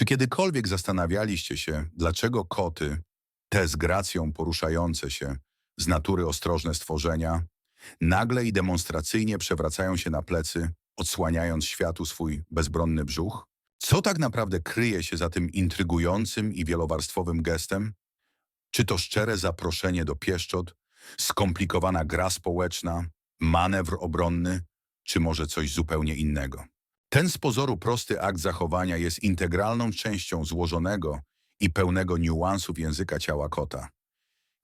Czy kiedykolwiek zastanawialiście się, dlaczego koty, te z gracją poruszające się, z natury ostrożne stworzenia, nagle i demonstracyjnie przewracają się na plecy, odsłaniając światu swój bezbronny brzuch? Co tak naprawdę kryje się za tym intrygującym i wielowarstwowym gestem? Czy to szczere zaproszenie do pieszczot, skomplikowana gra społeczna, manewr obronny, czy może coś zupełnie innego? Ten z pozoru prosty akt zachowania jest integralną częścią złożonego i pełnego niuansów języka ciała kota.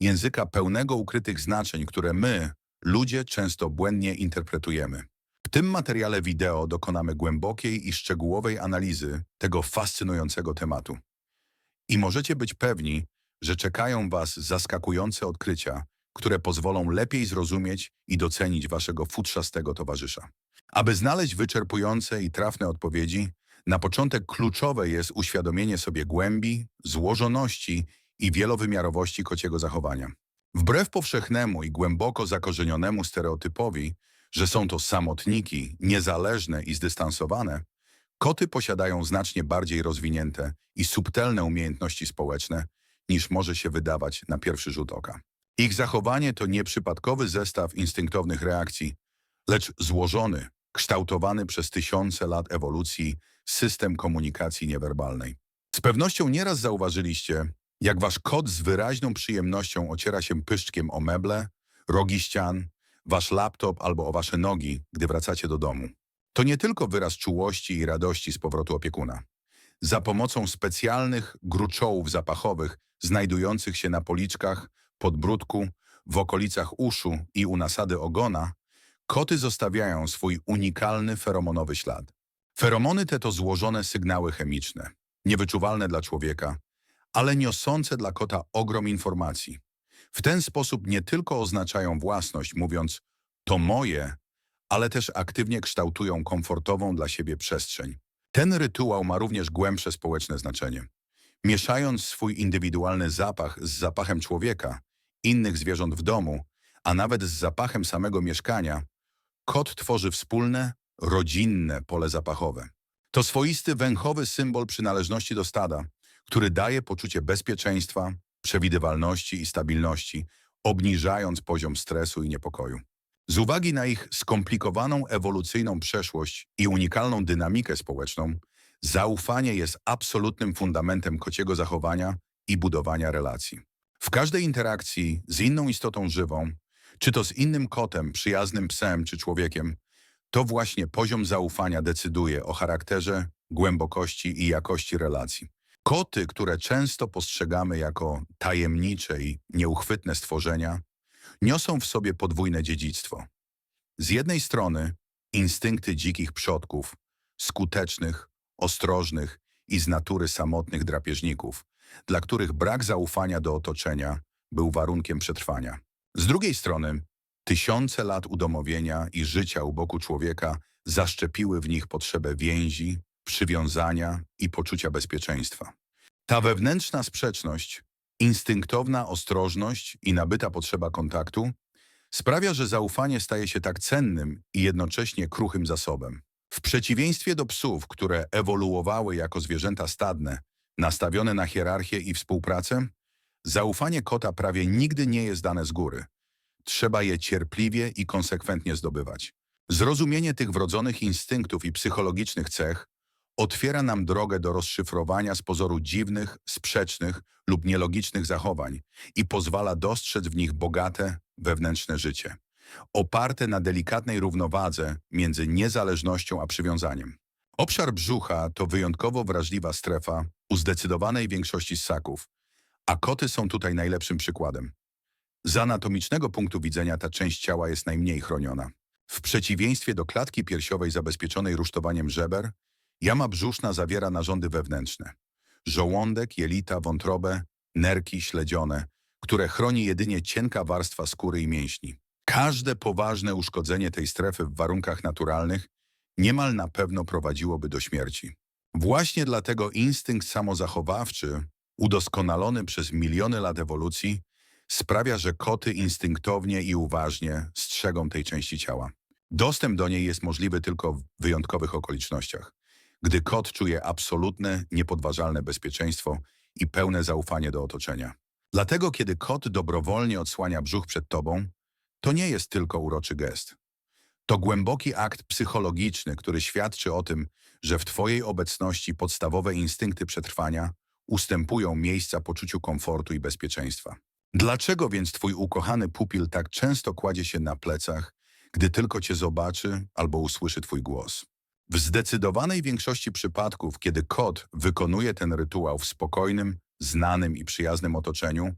Języka pełnego ukrytych znaczeń, które my, ludzie, często błędnie interpretujemy. W tym materiale wideo dokonamy głębokiej i szczegółowej analizy tego fascynującego tematu. I możecie być pewni, że czekają Was zaskakujące odkrycia, które pozwolą lepiej zrozumieć i docenić Waszego futrzastego towarzysza. Aby znaleźć wyczerpujące i trafne odpowiedzi, na początek kluczowe jest uświadomienie sobie głębi, złożoności i wielowymiarowości kociego zachowania. Wbrew powszechnemu i głęboko zakorzenionemu stereotypowi, że są to samotniki, niezależne i zdystansowane, koty posiadają znacznie bardziej rozwinięte i subtelne umiejętności społeczne, niż może się wydawać na pierwszy rzut oka. Ich zachowanie to nieprzypadkowy zestaw instynktownych reakcji, lecz złożony, kształtowany przez tysiące lat ewolucji system komunikacji niewerbalnej. Z pewnością nieraz zauważyliście, jak wasz kot z wyraźną przyjemnością ociera się pyszczkiem o meble, rogi ścian, wasz laptop albo o wasze nogi, gdy wracacie do domu. To nie tylko wyraz czułości i radości z powrotu opiekuna. Za pomocą specjalnych gruczołów zapachowych znajdujących się na policzkach, podbródku, w okolicach uszu i u nasady ogona, koty zostawiają swój unikalny feromonowy ślad. Feromony te to złożone sygnały chemiczne, niewyczuwalne dla człowieka, ale niosące dla kota ogrom informacji. W ten sposób nie tylko oznaczają własność, mówiąc to moje, ale też aktywnie kształtują komfortową dla siebie przestrzeń. Ten rytuał ma również głębsze społeczne znaczenie. Mieszając swój indywidualny zapach z zapachem człowieka, innych zwierząt w domu, a nawet z zapachem samego mieszkania, kot tworzy wspólne, rodzinne pole zapachowe. To swoisty węchowy symbol przynależności do stada, który daje poczucie bezpieczeństwa, przewidywalności i stabilności, obniżając poziom stresu i niepokoju. Z uwagi na ich skomplikowaną ewolucyjną przeszłość i unikalną dynamikę społeczną, zaufanie jest absolutnym fundamentem kociego zachowania i budowania relacji. W każdej interakcji z inną istotą żywą, czy to z innym kotem, przyjaznym psem czy człowiekiem, to właśnie poziom zaufania decyduje o charakterze, głębokości i jakości relacji. Koty, które często postrzegamy jako tajemnicze i nieuchwytne stworzenia, niosą w sobie podwójne dziedzictwo. Z jednej strony instynkty dzikich przodków, skutecznych, ostrożnych i z natury samotnych drapieżników, dla których brak zaufania do otoczenia był warunkiem przetrwania. Z drugiej strony tysiące lat udomowienia i życia u boku człowieka zaszczepiły w nich potrzebę więzi, przywiązania i poczucia bezpieczeństwa. Ta wewnętrzna sprzeczność, instynktowna ostrożność i nabyta potrzeba kontaktu sprawia, że zaufanie staje się tak cennym i jednocześnie kruchym zasobem. W przeciwieństwie do psów, które ewoluowały jako zwierzęta stadne, nastawione na hierarchię i współpracę, zaufanie kota prawie nigdy nie jest dane z góry. Trzeba je cierpliwie i konsekwentnie zdobywać. Zrozumienie tych wrodzonych instynktów i psychologicznych cech otwiera nam drogę do rozszyfrowania z pozoru dziwnych, sprzecznych lub nielogicznych zachowań i pozwala dostrzec w nich bogate, wewnętrzne życie, oparte na delikatnej równowadze między niezależnością a przywiązaniem. Obszar brzucha to wyjątkowo wrażliwa strefa u zdecydowanej większości ssaków, a koty są tutaj najlepszym przykładem. Z anatomicznego punktu widzenia ta część ciała jest najmniej chroniona. W przeciwieństwie do klatki piersiowej zabezpieczonej rusztowaniem żeber, Jama brzuszna zawiera narządy wewnętrzne. Żołądek, jelita, wątrobę, nerki śledzione, które chroni jedynie cienka warstwa skóry i mięśni. Każde poważne uszkodzenie tej strefy w warunkach naturalnych niemal na pewno prowadziłoby do śmierci. Właśnie dlatego instynkt samozachowawczy, udoskonalony przez miliony lat ewolucji, sprawia, że koty instynktownie i uważnie strzegą tej części ciała. Dostęp do niej jest możliwy tylko w wyjątkowych okolicznościach gdy kot czuje absolutne, niepodważalne bezpieczeństwo i pełne zaufanie do otoczenia. Dlatego, kiedy kot dobrowolnie odsłania brzuch przed tobą, to nie jest tylko uroczy gest. To głęboki akt psychologiczny, który świadczy o tym, że w twojej obecności podstawowe instynkty przetrwania ustępują miejsca poczuciu komfortu i bezpieczeństwa. Dlaczego więc twój ukochany pupil tak często kładzie się na plecach, gdy tylko cię zobaczy albo usłyszy twój głos? W zdecydowanej większości przypadków, kiedy kot wykonuje ten rytuał w spokojnym, znanym i przyjaznym otoczeniu,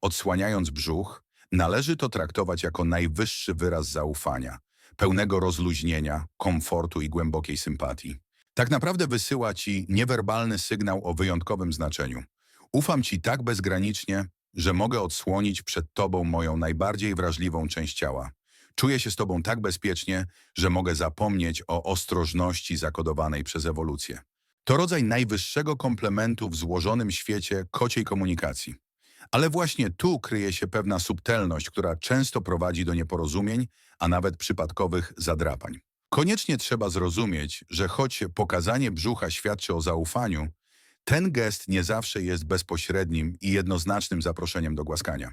odsłaniając brzuch, należy to traktować jako najwyższy wyraz zaufania, pełnego rozluźnienia, komfortu i głębokiej sympatii. Tak naprawdę wysyła ci niewerbalny sygnał o wyjątkowym znaczeniu. Ufam ci tak bezgranicznie, że mogę odsłonić przed tobą moją najbardziej wrażliwą część ciała. Czuję się z tobą tak bezpiecznie, że mogę zapomnieć o ostrożności zakodowanej przez ewolucję. To rodzaj najwyższego komplementu w złożonym świecie kociej komunikacji. Ale właśnie tu kryje się pewna subtelność, która często prowadzi do nieporozumień, a nawet przypadkowych zadrapań. Koniecznie trzeba zrozumieć, że choć pokazanie brzucha świadczy o zaufaniu, ten gest nie zawsze jest bezpośrednim i jednoznacznym zaproszeniem do głaskania.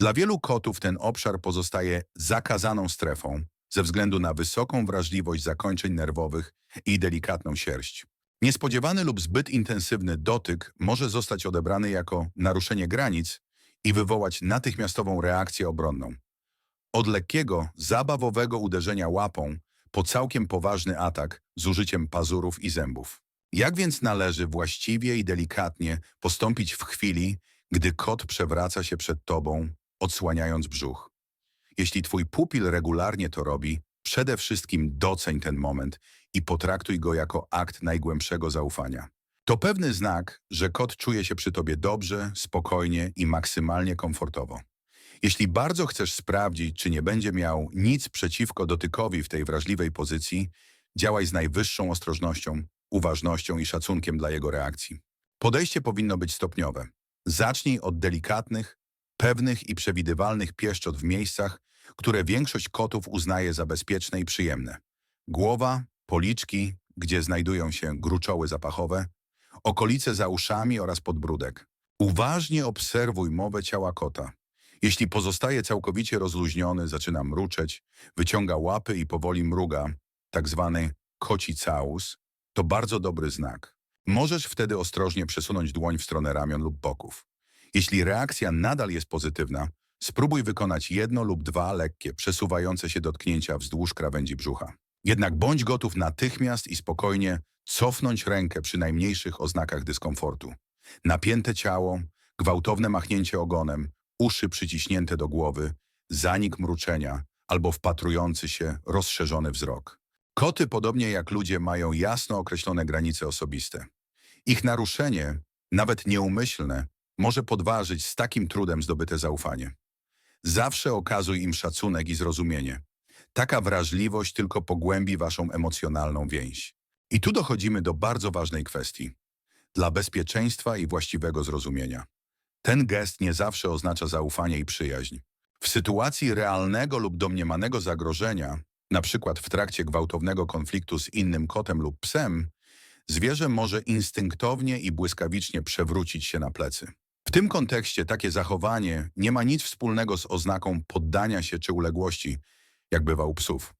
Dla wielu kotów ten obszar pozostaje zakazaną strefą ze względu na wysoką wrażliwość zakończeń nerwowych i delikatną sierść. Niespodziewany lub zbyt intensywny dotyk może zostać odebrany jako naruszenie granic i wywołać natychmiastową reakcję obronną. Od lekkiego, zabawowego uderzenia łapą po całkiem poważny atak z użyciem pazurów i zębów. Jak więc należy właściwie i delikatnie postąpić w chwili, gdy kot przewraca się przed tobą, odsłaniając brzuch? Jeśli twój pupil regularnie to robi, przede wszystkim doceń ten moment i potraktuj go jako akt najgłębszego zaufania. To pewny znak, że kot czuje się przy tobie dobrze, spokojnie i maksymalnie komfortowo. Jeśli bardzo chcesz sprawdzić, czy nie będzie miał nic przeciwko dotykowi w tej wrażliwej pozycji, działaj z najwyższą ostrożnością, uważnością i szacunkiem dla jego reakcji. Podejście powinno być stopniowe. Zacznij od delikatnych, pewnych i przewidywalnych pieszczot w miejscach, które większość kotów uznaje za bezpieczne i przyjemne. Głowa, policzki, gdzie znajdują się gruczoły zapachowe, okolice za uszami oraz podbródek. Uważnie obserwuj mowę ciała kota. Jeśli pozostaje całkowicie rozluźniony, zaczyna mruczeć, wyciąga łapy i powoli mruga, tak zwany koci całus, to bardzo dobry znak. Możesz wtedy ostrożnie przesunąć dłoń w stronę ramion lub boków. Jeśli reakcja nadal jest pozytywna, spróbuj wykonać jedno lub dwa lekkie, przesuwające się dotknięcia wzdłuż krawędzi brzucha. Jednak bądź gotów natychmiast i spokojnie cofnąć rękę przy najmniejszych oznakach dyskomfortu. Napięte ciało, gwałtowne machnięcie ogonem, uszy przyciśnięte do głowy, zanik mruczenia albo wpatrujący się rozszerzony wzrok. Koty, podobnie jak ludzie, mają jasno określone granice osobiste. Ich naruszenie, nawet nieumyślne, może podważyć z takim trudem zdobyte zaufanie. Zawsze okazuj im szacunek i zrozumienie. Taka wrażliwość tylko pogłębi waszą emocjonalną więź. I tu dochodzimy do bardzo ważnej kwestii. Dla bezpieczeństwa i właściwego zrozumienia. Ten gest nie zawsze oznacza zaufanie i przyjaźń. W sytuacji realnego lub domniemanego zagrożenia, przykład w trakcie gwałtownego konfliktu z innym kotem lub psem, zwierzę może instynktownie i błyskawicznie przewrócić się na plecy. W tym kontekście takie zachowanie nie ma nic wspólnego z oznaką poddania się czy uległości, jak bywa u psów.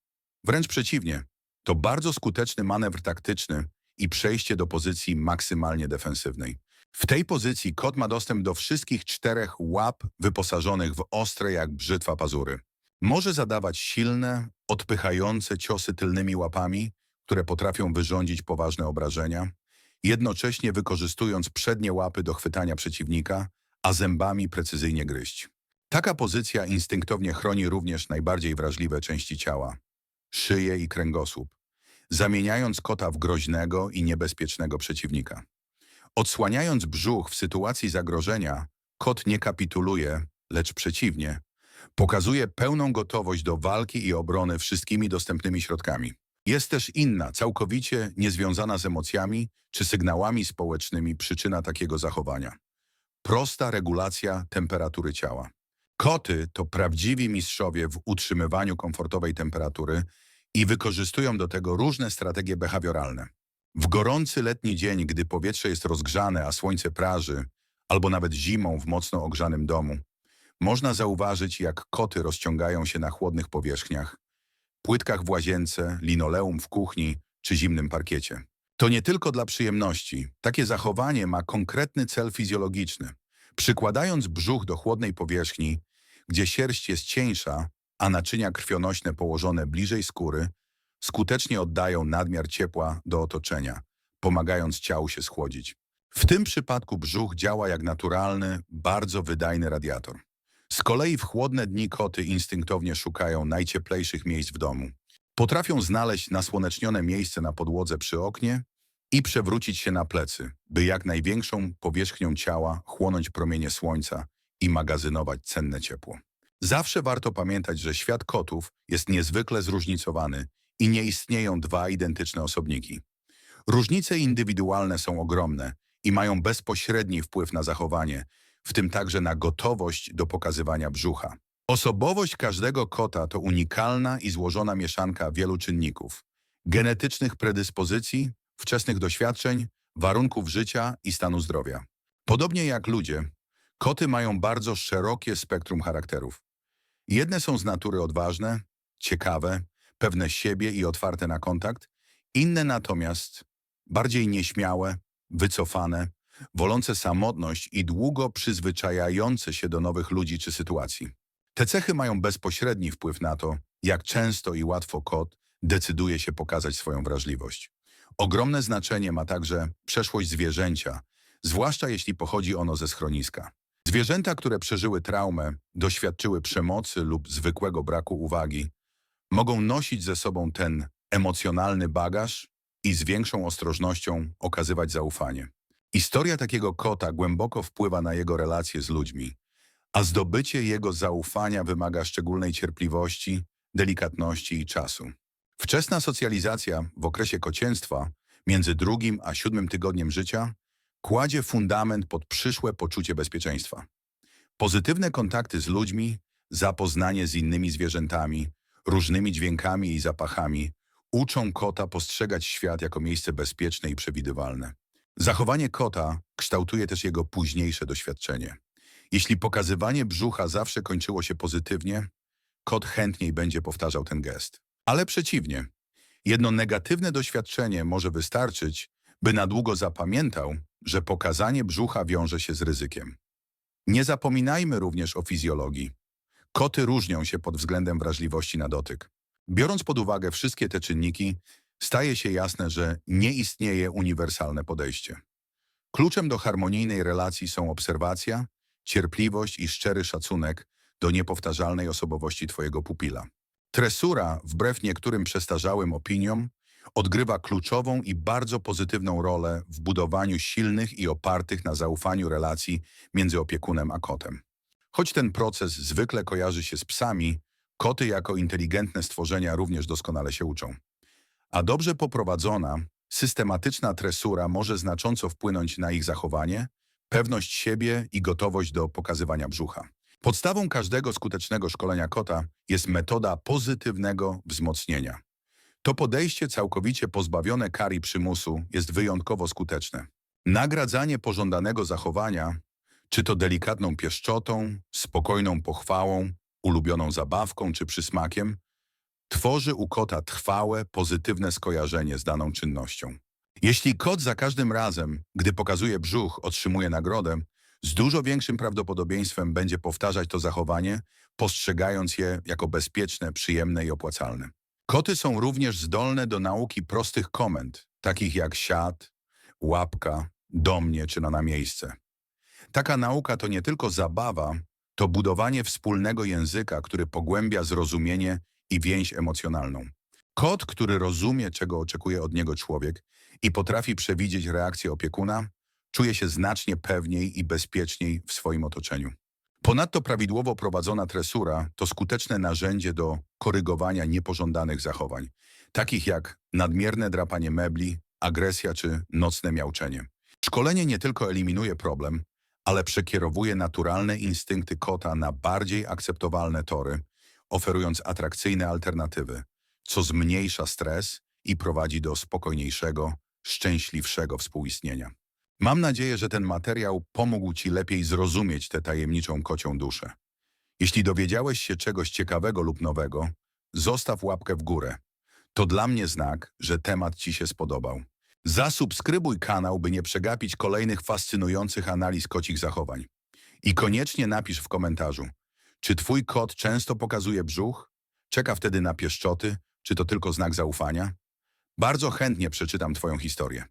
Wręcz przeciwnie, to bardzo skuteczny manewr taktyczny i przejście do pozycji maksymalnie defensywnej. W tej pozycji kot ma dostęp do wszystkich czterech łap wyposażonych w ostre jak brzytwa pazury. Może zadawać silne, odpychające ciosy tylnymi łapami, które potrafią wyrządzić poważne obrażenia, jednocześnie wykorzystując przednie łapy do chwytania przeciwnika, a zębami precyzyjnie gryźć. Taka pozycja instynktownie chroni również najbardziej wrażliwe części ciała szyję i kręgosłup, zamieniając kota w groźnego i niebezpiecznego przeciwnika. Odsłaniając brzuch w sytuacji zagrożenia, kot nie kapituluje, lecz przeciwnie, pokazuje pełną gotowość do walki i obrony wszystkimi dostępnymi środkami. Jest też inna, całkowicie niezwiązana z emocjami czy sygnałami społecznymi przyczyna takiego zachowania. Prosta regulacja temperatury ciała. Koty to prawdziwi mistrzowie w utrzymywaniu komfortowej temperatury i wykorzystują do tego różne strategie behawioralne. W gorący letni dzień, gdy powietrze jest rozgrzane, a słońce praży, albo nawet zimą w mocno ogrzanym domu, można zauważyć, jak koty rozciągają się na chłodnych powierzchniach, płytkach w łazience, linoleum w kuchni czy zimnym parkiecie. To nie tylko dla przyjemności. Takie zachowanie ma konkretny cel fizjologiczny. Przykładając brzuch do chłodnej powierzchni, gdzie sierść jest cieńsza, a naczynia krwionośne położone bliżej skóry, skutecznie oddają nadmiar ciepła do otoczenia, pomagając ciału się schłodzić. W tym przypadku brzuch działa jak naturalny, bardzo wydajny radiator. Z kolei w chłodne dni koty instynktownie szukają najcieplejszych miejsc w domu. Potrafią znaleźć nasłonecznione miejsce na podłodze przy oknie i przewrócić się na plecy, by jak największą powierzchnią ciała chłonąć promienie słońca i magazynować cenne ciepło. Zawsze warto pamiętać, że świat kotów jest niezwykle zróżnicowany i nie istnieją dwa identyczne osobniki. Różnice indywidualne są ogromne i mają bezpośredni wpływ na zachowanie, w tym także na gotowość do pokazywania brzucha. Osobowość każdego kota to unikalna i złożona mieszanka wielu czynników. Genetycznych predyspozycji, wczesnych doświadczeń, warunków życia i stanu zdrowia. Podobnie jak ludzie, koty mają bardzo szerokie spektrum charakterów. Jedne są z natury odważne, ciekawe, pewne siebie i otwarte na kontakt, inne natomiast bardziej nieśmiałe, wycofane, wolące samotność i długo przyzwyczajające się do nowych ludzi czy sytuacji. Te cechy mają bezpośredni wpływ na to, jak często i łatwo kot decyduje się pokazać swoją wrażliwość. Ogromne znaczenie ma także przeszłość zwierzęcia, zwłaszcza jeśli pochodzi ono ze schroniska. Zwierzęta, które przeżyły traumę, doświadczyły przemocy lub zwykłego braku uwagi, mogą nosić ze sobą ten emocjonalny bagaż i z większą ostrożnością okazywać zaufanie. Historia takiego kota głęboko wpływa na jego relacje z ludźmi, a zdobycie jego zaufania wymaga szczególnej cierpliwości, delikatności i czasu. Wczesna socjalizacja w okresie kocięstwa między drugim a siódmym tygodniem życia kładzie fundament pod przyszłe poczucie bezpieczeństwa. Pozytywne kontakty z ludźmi, zapoznanie z innymi zwierzętami, różnymi dźwiękami i zapachami uczą kota postrzegać świat jako miejsce bezpieczne i przewidywalne. Zachowanie kota kształtuje też jego późniejsze doświadczenie. Jeśli pokazywanie brzucha zawsze kończyło się pozytywnie, kot chętniej będzie powtarzał ten gest. Ale przeciwnie, jedno negatywne doświadczenie może wystarczyć, by na długo zapamiętał, że pokazanie brzucha wiąże się z ryzykiem. Nie zapominajmy również o fizjologii. Koty różnią się pod względem wrażliwości na dotyk. Biorąc pod uwagę wszystkie te czynniki, staje się jasne, że nie istnieje uniwersalne podejście. Kluczem do harmonijnej relacji są obserwacja, cierpliwość i szczery szacunek do niepowtarzalnej osobowości Twojego pupila. Tresura, wbrew niektórym przestarzałym opiniom, odgrywa kluczową i bardzo pozytywną rolę w budowaniu silnych i opartych na zaufaniu relacji między opiekunem a kotem. Choć ten proces zwykle kojarzy się z psami, koty jako inteligentne stworzenia również doskonale się uczą. A dobrze poprowadzona, systematyczna tresura może znacząco wpłynąć na ich zachowanie, pewność siebie i gotowość do pokazywania brzucha. Podstawą każdego skutecznego szkolenia kota jest metoda pozytywnego wzmocnienia. To podejście całkowicie pozbawione kar i przymusu jest wyjątkowo skuteczne. Nagradzanie pożądanego zachowania, czy to delikatną pieszczotą, spokojną pochwałą, ulubioną zabawką czy przysmakiem, tworzy u kota trwałe, pozytywne skojarzenie z daną czynnością. Jeśli kot za każdym razem, gdy pokazuje brzuch, otrzymuje nagrodę, z dużo większym prawdopodobieństwem będzie powtarzać to zachowanie, postrzegając je jako bezpieczne, przyjemne i opłacalne. Koty są również zdolne do nauki prostych komend, takich jak siad, łapka, do mnie czy na na miejsce. Taka nauka to nie tylko zabawa, to budowanie wspólnego języka, który pogłębia zrozumienie i więź emocjonalną. Kot, który rozumie, czego oczekuje od niego człowiek i potrafi przewidzieć reakcję opiekuna, czuje się znacznie pewniej i bezpieczniej w swoim otoczeniu. Ponadto prawidłowo prowadzona tresura to skuteczne narzędzie do korygowania niepożądanych zachowań, takich jak nadmierne drapanie mebli, agresja czy nocne miauczenie. Szkolenie nie tylko eliminuje problem, ale przekierowuje naturalne instynkty kota na bardziej akceptowalne tory, oferując atrakcyjne alternatywy, co zmniejsza stres i prowadzi do spokojniejszego, szczęśliwszego współistnienia. Mam nadzieję, że ten materiał pomógł Ci lepiej zrozumieć tę tajemniczą kocią duszę. Jeśli dowiedziałeś się czegoś ciekawego lub nowego, zostaw łapkę w górę. To dla mnie znak, że temat Ci się spodobał. Zasubskrybuj kanał, by nie przegapić kolejnych fascynujących analiz kocich zachowań. I koniecznie napisz w komentarzu, czy Twój kot często pokazuje brzuch? Czeka wtedy na pieszczoty? Czy to tylko znak zaufania? Bardzo chętnie przeczytam Twoją historię.